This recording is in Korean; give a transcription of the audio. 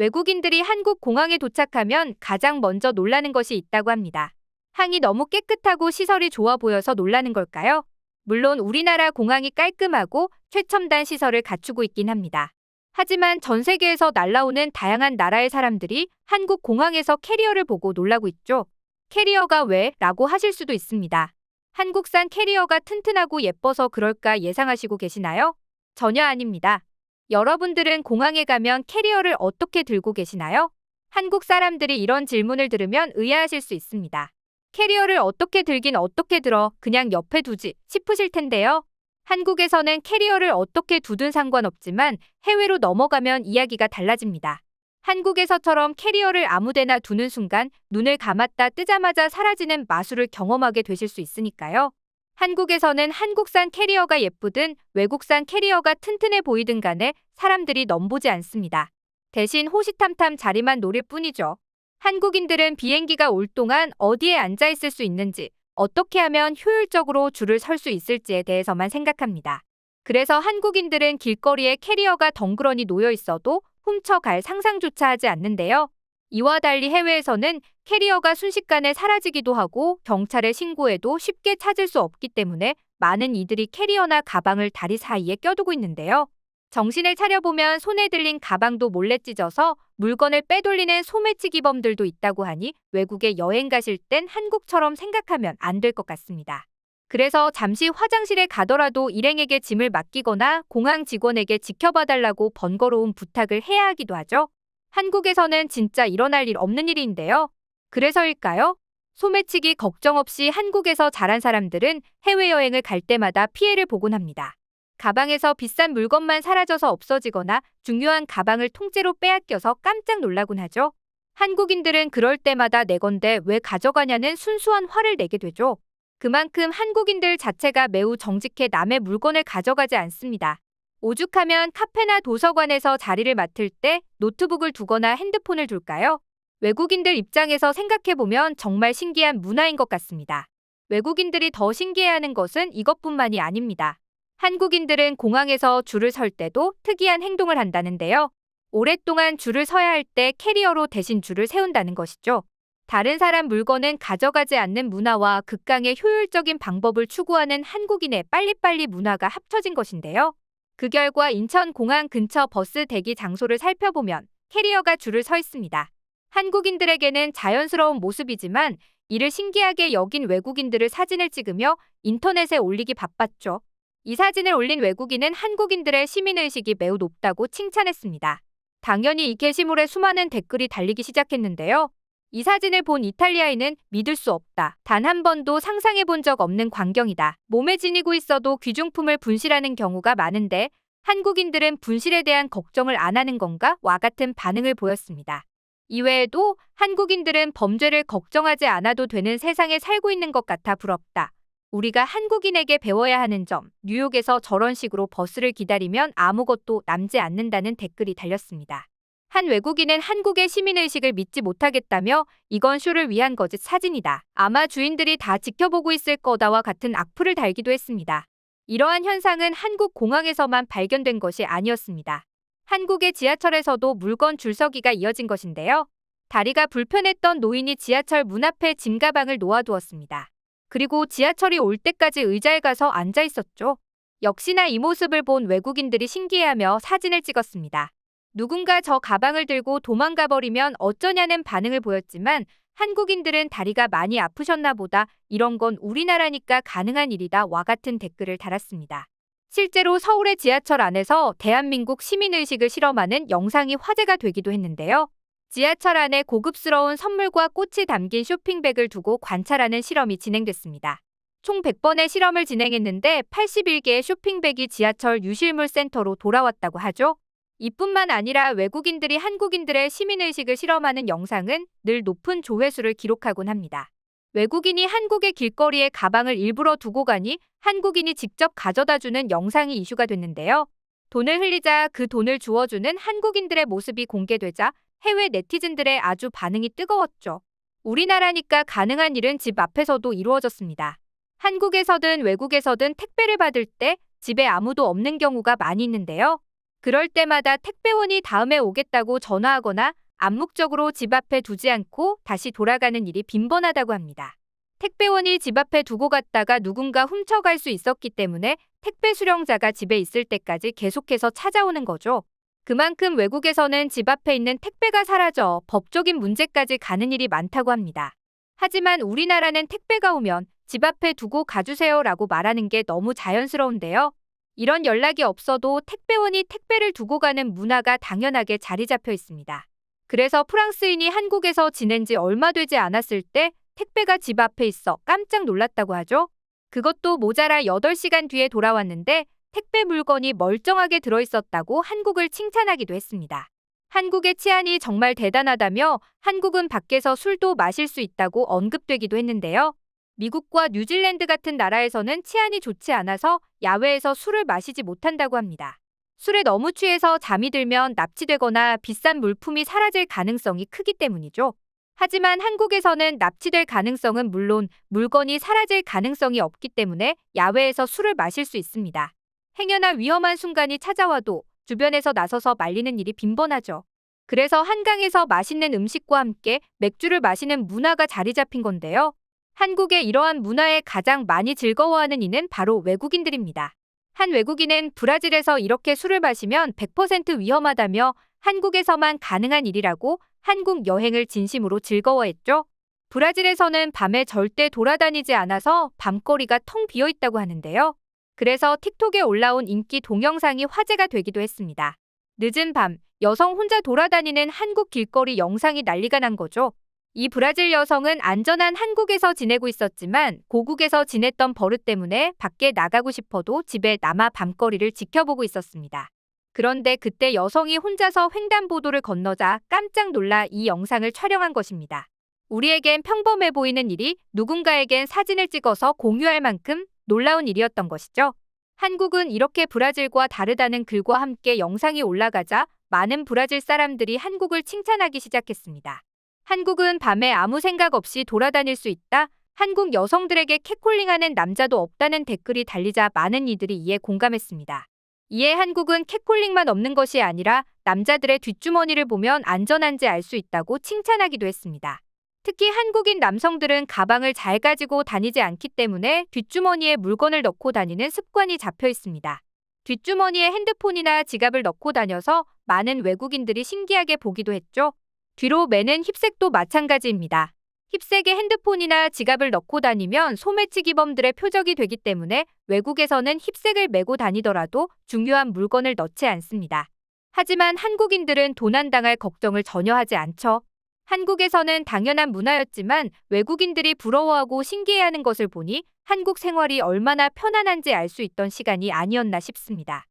외국인들이 한국 공항에 도착하면 가장 먼저 놀라는 것이 있다고 합니다. 항이 너무 깨끗하고 시설이 좋아 보여서 놀라는 걸까요? 물론 우리나라 공항이 깔끔하고 최첨단 시설을 갖추고 있긴 합니다. 하지만 전 세계에서 날라오는 다양한 나라의 사람들이 한국 공항에서 캐리어를 보고 놀라고 있죠. 캐리어가 왜? 라고 하실 수도 있습니다. 한국산 캐리어가 튼튼하고 예뻐서 그럴까 예상하시고 계시나요? 전혀 아닙니다. 여러분들은 공항에 가면 캐리어를 어떻게 들고 계시나요? 한국 사람들이 이런 질문을 들으면 의아하실 수 있습니다. 캐리어를 어떻게 들긴 어떻게 들어 그냥 옆에 두지 싶으실 텐데요. 한국에서는 캐리어를 어떻게 두든 상관없지만 해외로 넘어가면 이야기가 달라집니다. 한국에서처럼 캐리어를 아무데나 두는 순간 눈을 감았다 뜨자마자 사라지는 마술을 경험하게 되실 수 있으니까요. 한국에서는 한국산 캐리어가 예쁘든 외국산 캐리어가 튼튼해 보이든 간에 사람들이 넘보지 않습니다. 대신 호시탐탐 자리만 노릴 뿐이죠. 한국인들은 비행기가 올 동안 어디에 앉아 있을 수 있는지, 어떻게 하면 효율적으로 줄을 설 수 있을지에 대해서만 생각합니다. 그래서 한국인들은 길거리에 캐리어가 덩그러니 놓여 있어도 훔쳐갈 상상조차 하지 않는데요. 이와 달리 해외에서는 캐리어가 순식간에 사라지기도 하고 경찰에 신고해도 쉽게 찾을 수 없기 때문에 많은 이들이 캐리어나 가방을 다리 사이에 껴두고 있는데요. 정신을 차려보면 손에 들린 가방도 몰래 찢어서 물건을 빼돌리는 소매치기범들도 있다고 하니 외국에 여행 가실 땐 한국처럼 생각하면 안 될 것 같습니다. 그래서 잠시 화장실에 가더라도 일행에게 짐을 맡기거나 공항 직원에게 지켜봐달라고 번거로운 부탁을 해야 하기도 하죠. 한국에서는 진짜 일어날 일 없는 일인데요. 그래서일까요? 소매치기 걱정 없이 한국에서 자란 사람들은 해외여행을 갈 때마다 피해를 보곤 합니다. 가방에서 비싼 물건만 사라져서 없어지거나 중요한 가방을 통째로 빼앗겨서 깜짝 놀라곤 하죠. 한국인들은 그럴 때마다 내 건데 왜 가져가냐는 순수한 화를 내게 되죠. 그만큼 한국인들 자체가 매우 정직해 남의 물건을 가져가지 않습니다. 오죽하면 카페나 도서관에서 자리를 맡을 때 노트북을 두거나 핸드폰을 둘까요? 외국인들 입장에서 생각해보면 정말 신기한 문화인 것 같습니다. 외국인들이 더 신기해하는 것은 이것뿐만이 아닙니다. 한국인들은 공항에서 줄을 설 때도 특이한 행동을 한다는데요. 오랫동안 줄을 서야 할 때 캐리어로 대신 줄을 세운다는 것이죠. 다른 사람 물건은 가져가지 않는 문화와 극강의 효율적인 방법을 추구하는 한국인의 빨리빨리 문화가 합쳐진 것인데요. 그 결과 인천공항 근처 버스 대기 장소를 살펴보면 캐리어가 줄을 서 있습니다. 한국인들에게는 자연스러운 모습이지만 이를 신기하게 여긴 외국인들을 사진을 찍으며 인터넷에 올리기 바빴죠. 이 사진을 올린 외국인은 한국인들의 시민의식이 매우 높다고 칭찬했습니다. 당연히 이 게시물에 수많은 댓글이 달리기 시작했는데요. 이 사진을 본 이탈리아인은 믿을 수 없다. 단 한 번도 상상해 본 적 없는 광경이다. 몸에 지니고 있어도 귀중품을 분실하는 경우가 많은데 한국인들은 분실에 대한 걱정을 안 하는 건가? 와 같은 반응을 보였습니다. 이외에도 한국인들은 범죄를 걱정하지 않아도 되는 세상에 살고 있는 것 같아 부럽다. 우리가 한국인에게 배워야 하는 점, 뉴욕에서 저런 식으로 버스를 기다리면 아무것도 남지 않는다는 댓글이 달렸습니다. 한 외국인은 한국의 시민의식을 믿지 못하겠다며 이건 쇼를 위한 거짓 사진이다. 아마 주인들이 다 지켜보고 있을 거다와 같은 악플을 달기도 했습니다. 이러한 현상은 한국 공항에서만 발견된 것이 아니었습니다. 한국의 지하철에서도 물건 줄서기가 이어진 것인데요. 다리가 불편했던 노인이 지하철 문 앞에 짐 가방을 놓아두었습니다. 그리고 지하철이 올 때까지 의자에 가서 앉아 있었죠. 역시나 이 모습을 본 외국인들이 신기해하며 사진을 찍었습니다. 누군가 저 가방을 들고 도망가 버리면 어쩌냐는 반응을 보였지만 한국인들은 다리가 많이 아프셨나 보다 이런 건 우리나라니까 가능한 일이다 와 같은 댓글을 달았습니다. 실제로 서울의 지하철 안에서 대한민국 시민의식을 실험하는 영상이 화제가 되기도 했는데요. 지하철 안에 고급스러운 선물과 꽃이 담긴 쇼핑백을 두고 관찰하는 실험이 진행됐습니다. 총 100번의 실험을 진행했는데 81개의 쇼핑백이 지하철 유실물 센터로 돌아왔다고 하죠. 이뿐만 아니라 외국인들이 한국인들의 시민의식을 실험하는 영상은 늘 높은 조회수를 기록하곤 합니다. 외국인이 한국의 길거리에 가방을 일부러 두고 가니 한국인이 직접 가져다주는 영상이 이슈가 됐는데요. 돈을 흘리자 그 돈을 주워주는 한국인들의 모습이 공개되자 해외 네티즌들의 아주 반응이 뜨거웠죠. 우리나라니까 가능한 일은 집 앞에서도 이루어졌습니다. 한국에서든 외국에서든 택배를 받을 때 집에 아무도 없는 경우가 많이 있는데요. 그럴 때마다 택배원이 다음에 오겠다고 전화하거나 암묵적으로 집 앞에 두지 않고 다시 돌아가는 일이 빈번하다고 합니다. 택배원이 집 앞에 두고 갔다가 누군가 훔쳐갈 수 있었기 때문에 택배 수령자가 집에 있을 때까지 계속해서 찾아오는 거죠. 그만큼 외국에서는 집 앞에 있는 택배가 사라져 법적인 문제까지 가는 일이 많다고 합니다. 하지만 우리나라는 택배가 오면 집 앞에 두고 가주세요라고 말하는 게 너무 자연스러운데요. 이런 연락이 없어도 택배원이 택배를 두고 가는 문화가 당연하게 자리 잡혀 있습니다. 그래서 프랑스인이 한국에서 지낸 지 얼마 되지 않았을 때 택배가 집 앞에 있어 깜짝 놀랐다고 하죠. 그것도 모자라 8시간 뒤에 돌아왔는데 택배 물건이 멀쩡하게 들어있었다고 한국을 칭찬하기도 했습니다. 한국의 치안이 정말 대단하다며 한국은 밖에서 술도 마실 수 있다고 언급되기도 했는데요. 미국과 뉴질랜드 같은 나라에서는 치안이 좋지 않아서 야외에서 술을 마시지 못한다고 합니다. 술에 너무 취해서 잠이 들면 납치되거나 비싼 물품이 사라질 가능성이 크기 때문이죠. 하지만 한국에서는 납치될 가능성은 물론 물건이 사라질 가능성이 없기 때문에 야외에서 술을 마실 수 있습니다. 행여나 위험한 순간이 찾아와도 주변에서 나서서 말리는 일이 빈번하죠. 그래서 한강에서 맛있는 음식과 함께 맥주를 마시는 문화가 자리 잡힌 건데요. 한국의 이러한 문화에 가장 많이 즐거워하는 이는 바로 외국인들입니다. 한 외국인은 브라질에서 이렇게 술을 마시면 100% 위험하다며 한국에서만 가능한 일이라고 한국 여행을 진심으로 즐거워했죠. 브라질에서는 밤에 절대 돌아다니지 않아서 밤거리가 텅 비어 있다고 하는데요. 그래서 틱톡에 올라온 인기 동영상이 화제가 되기도 했습니다. 늦은 밤, 여성 혼자 돌아다니는 한국 길거리 영상이 난리가 난 거죠. 이 브라질 여성은 안전한 한국에서 지내고 있었지만 고국에서 지냈던 버릇 때문에 밖에 나가고 싶어도 집에 남아 밤거리를 지켜보고 있었습니다. 그런데 그때 여성이 혼자서 횡단보도를 건너자 깜짝 놀라 이 영상을 촬영한 것입니다. 우리에겐 평범해 보이는 일이 누군가에겐 사진을 찍어서 공유할 만큼 놀라운 일이었던 것이죠. 한국은 이렇게 브라질과 다르다는 글과 함께 영상이 올라가자 많은 브라질 사람들이 한국을 칭찬하기 시작했습니다. 한국은 밤에 아무 생각 없이 돌아다닐 수 있다. 한국 여성들에게 캣콜링하는 남자도 없다는 댓글이 달리자 많은 이들이 이에 공감했습니다. 이에 한국은 캣콜링만 없는 것이 아니라 남자들의 뒷주머니를 보면 안전한지 알 수 있다고 칭찬하기도 했습니다. 특히 한국인 남성들은 가방을 잘 가지고 다니지 않기 때문에 뒷주머니에 물건을 넣고 다니는 습관이 잡혀 있습니다. 뒷주머니에 핸드폰이나 지갑을 넣고 다녀서 많은 외국인들이 신기하게 보기도 했죠. 뒤로 매는 힙색도 마찬가지입니다. 힙색에 핸드폰이나 지갑을 넣고 다니면 소매치기범들의 표적이 되기 때문에 외국에서는 힙색을 메고 다니더라도 중요한 물건을 넣지 않습니다. 하지만 한국인들은 도난당할 걱정을 전혀 하지 않죠. 한국에서는 당연한 문화였지만 외국인들이 부러워하고 신기해하는 것을 보니 한국 생활이 얼마나 편안한지 알 수 있던 시간이 아니었나 싶습니다.